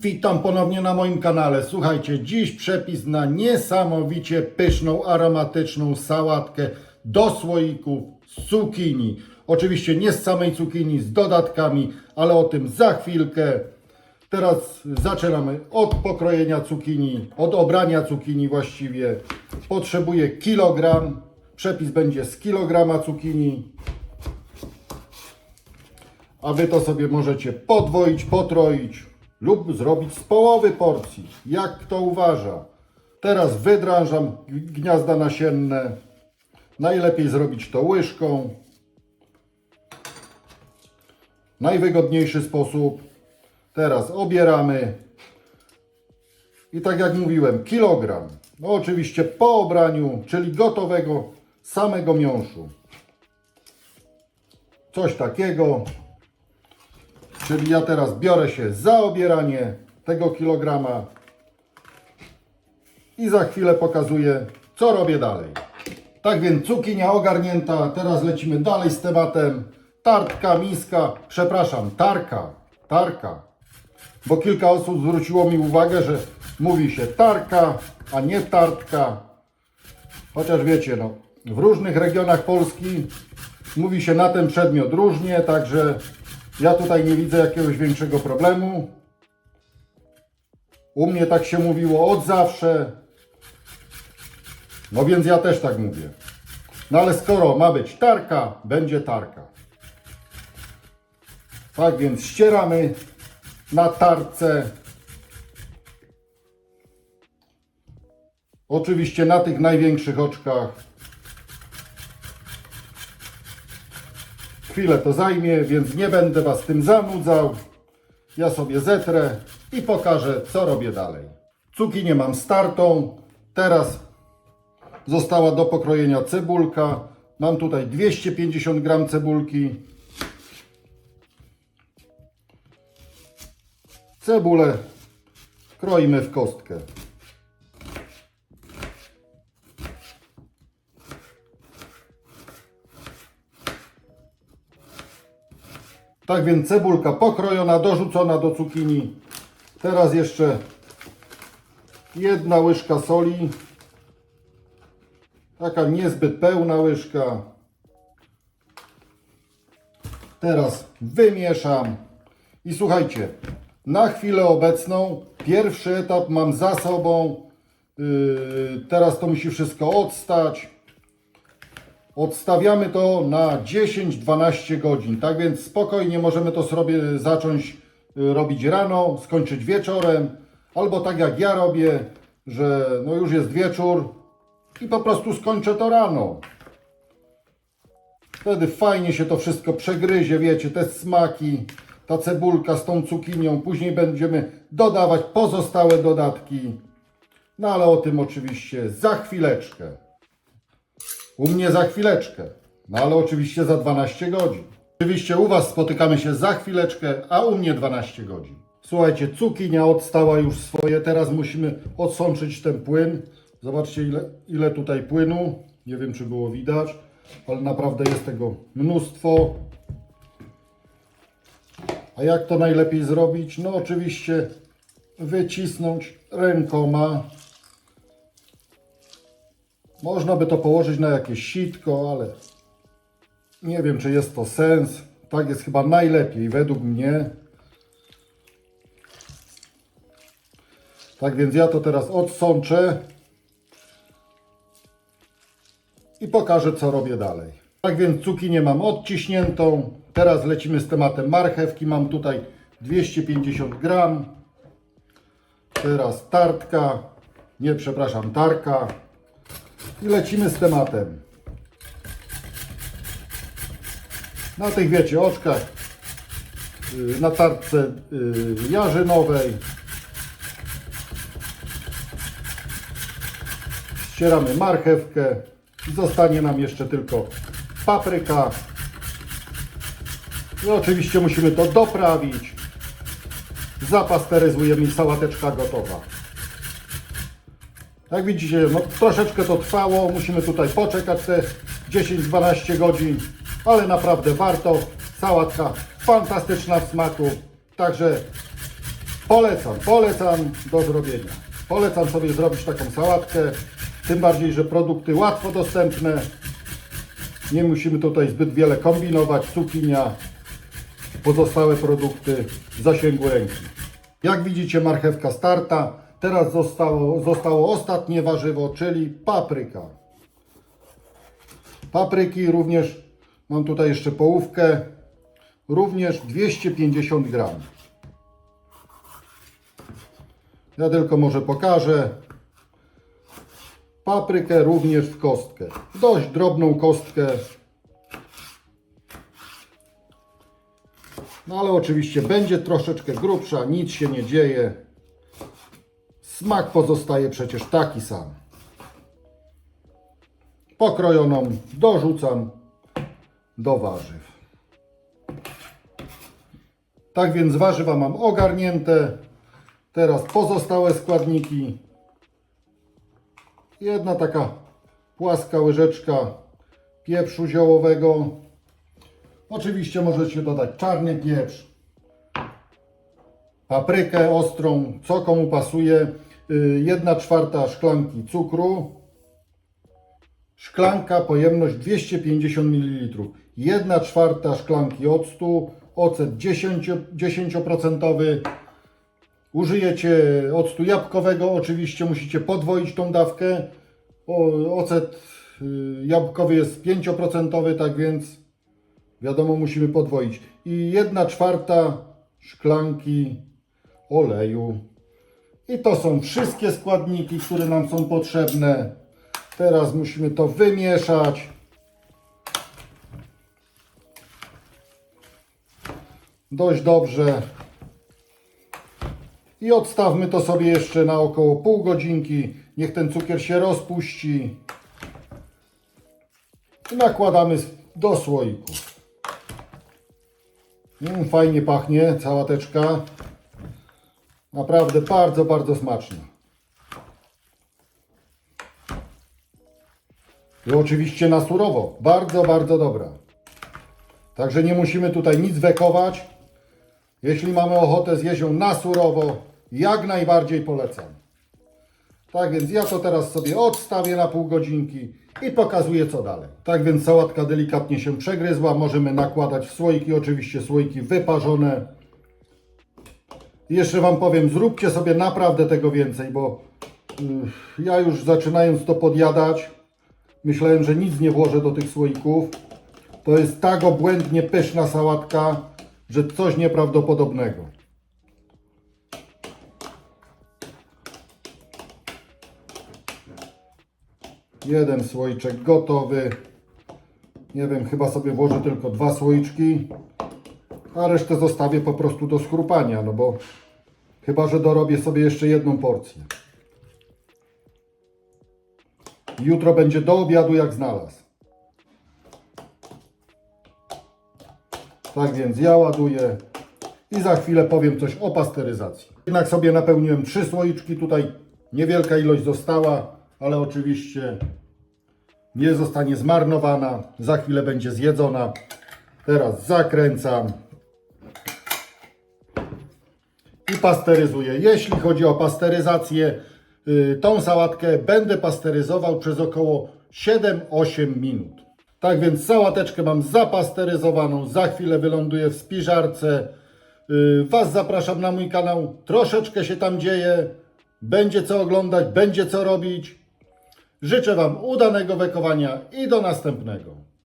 Witam ponownie na moim kanale. Słuchajcie, dziś przepis na niesamowicie pyszną, aromatyczną sałatkę do słoików z cukinii. Oczywiście nie z samej cukinii, z dodatkami, ale o tym za chwilkę. Teraz zaczynamy od pokrojenia cukinii, od obrania cukinii właściwie. Potrzebuję kilogram. Przepis będzie z kilograma cukinii. A wy to sobie możecie podwoić, potroić lub zrobić z połowy porcji, jak kto uważa. Teraz wydrążam gniazda nasienne. Najlepiej zrobić to łyżką. Najwygodniejszy sposób. Teraz obieramy. I tak jak mówiłem, kilogram. No oczywiście po obraniu, czyli gotowego samego miąższu. Coś takiego. Czyli ja teraz biorę się za obieranie tego kilograma i za chwilę pokazuję, co robię dalej. Tak więc cukinia ogarnięta, teraz lecimy dalej z tematem. Tartka, miska, przepraszam, tarka, tarka. Bo kilka osób zwróciło mi uwagę, że mówi się tarka, a nie tartka. Chociaż wiecie, no, w różnych regionach Polski mówi się na ten przedmiot różnie, także ja tutaj nie widzę jakiegoś większego problemu. U mnie tak się mówiło od zawsze. No więc ja też tak mówię. No ale skoro ma być tarka, będzie tarka. Tak więc ścieramy na tarce. Oczywiście na tych największych oczkach. Chwilę to zajmie, więc nie będę Was tym zanudzał. Ja sobie zetrę i pokażę, co robię dalej. Cukinię mam startą. Teraz została do pokrojenia cebulka. Mam tutaj 250 gram cebulki. Cebulę kroimy w kostkę. Tak więc cebulka pokrojona, dorzucona do cukinii. Teraz jeszcze jedna łyżka soli. Taka niezbyt pełna łyżka. Teraz wymieszam. I słuchajcie, na chwilę obecną pierwszy etap mam za sobą. Yy, teraz to musi wszystko odstać. Odstawiamy to na 10-12 godzin. Tak więc spokojnie możemy to sobie zacząć y, robić rano, skończyć wieczorem, albo tak jak ja robię, że no już jest wieczór i po prostu skończę to rano. Wtedy fajnie się to wszystko przegryzie, wiecie, te smaki, ta cebulka z tą cukinią. Później będziemy dodawać pozostałe dodatki. No ale o tym oczywiście za chwileczkę. U mnie za chwileczkę, no ale oczywiście za 12 godzin. Oczywiście u Was spotykamy się za chwileczkę, a u mnie 12 godzin. Słuchajcie, cukinia odstała już swoje, teraz musimy odsączyć ten płyn. Zobaczcie ile, ile tutaj płynu, nie wiem czy było widać, ale naprawdę jest tego mnóstwo. A jak to najlepiej zrobić? No oczywiście wycisnąć rękoma można by to położyć na jakieś sitko, ale nie wiem, czy jest to sens. Tak jest chyba najlepiej, według mnie. Tak więc ja to teraz odsączę i pokażę, co robię dalej. Tak więc cukinię mam odciśniętą. Teraz lecimy z tematem marchewki. Mam tutaj 250 gram. Teraz tartka. Nie, przepraszam, tarka. I lecimy z tematem. Na tych wiecie oczkach, yy, na tarce yy, jarzynowej ścieramy marchewkę i zostanie nam jeszcze tylko papryka. I oczywiście musimy to doprawić. Zapasteryzujemy i sałateczka gotowa. Jak widzicie, no, troszeczkę to trwało, musimy tutaj poczekać te 10-12 godzin, ale naprawdę warto. Sałatka fantastyczna w smaku, także Polecam, polecam do zrobienia. Polecam sobie zrobić taką sałatkę, tym bardziej, że produkty łatwo dostępne. Nie musimy tutaj zbyt wiele kombinować. Cukinia, pozostałe produkty w zasięgu ręki. Jak widzicie marchewka starta. Teraz zostało, zostało ostatnie warzywo, czyli papryka. Papryki również, mam tutaj jeszcze połówkę, również 250 gram. Ja tylko może pokażę. Paprykę również w kostkę. Dość drobną kostkę. No ale oczywiście będzie troszeczkę grubsza, nic się nie dzieje. Smak pozostaje przecież taki sam. Pokrojoną dorzucam do warzyw. Tak więc warzywa mam ogarnięte. Teraz pozostałe składniki. Jedna taka płaska łyżeczka pieprzu ziołowego. Oczywiście możecie dodać czarny pieprz, paprykę ostrą, co komu pasuje. Y, Jedna czwarta szklanki cukru. Szklanka, pojemność 250 ml. Jedna czwarta szklanki octu, ocet 10%, 10%. Użyjecie octu jabłkowego, oczywiście musicie podwoić tą dawkę. O, ocet y, jabłkowy jest 5%, tak więc wiadomo musimy podwoić. I jedna czwarta szklanki oleju. I to są wszystkie składniki, które nam są potrzebne. Teraz musimy to wymieszać. Dość dobrze. I odstawmy to sobie jeszcze na około pół godzinki. Niech ten cukier się rozpuści. I nakładamy do słoiku. Mm, fajnie pachnie całateczka. Naprawdę bardzo, bardzo smaczna. I oczywiście na surowo. Bardzo, bardzo dobra. Także nie musimy tutaj nic wekować. Jeśli mamy ochotę zjeść ją na surowo, jak najbardziej polecam. Tak więc ja to teraz sobie odstawię na pół godzinki i pokazuję co dalej. Tak więc sałatka delikatnie się przegryzła. Możemy nakładać w słoiki, oczywiście słoiki wyparzone. Jeszcze Wam powiem, zróbcie sobie naprawdę tego więcej, bo y, ja już zaczynając to podjadać, myślałem, że nic nie włożę do tych słoików. To jest tak obłędnie pyszna sałatka, że coś nieprawdopodobnego. Jeden słoiczek gotowy. Nie wiem, chyba sobie włożę tylko dwa słoiczki, a resztę zostawię po prostu do schrupania, no bo chyba, że dorobię sobie jeszcze jedną porcję. Jutro będzie do obiadu jak znalazł. Tak więc ja ładuję i za chwilę powiem coś o pasteryzacji. Jednak sobie napełniłem trzy słoiczki, tutaj niewielka ilość została, ale oczywiście nie zostanie zmarnowana, za chwilę będzie zjedzona. Teraz zakręcam i pasteryzuję. Jeśli chodzi o pasteryzację, y, tą sałatkę będę pasteryzował przez około 7-8 minut. Tak więc sałateczkę mam zapasteryzowaną, za chwilę wyląduję w spiżarce. Y, Was zapraszam na mój kanał, troszeczkę się tam dzieje, będzie co oglądać, będzie co robić. Życzę Wam udanego wekowania i do następnego.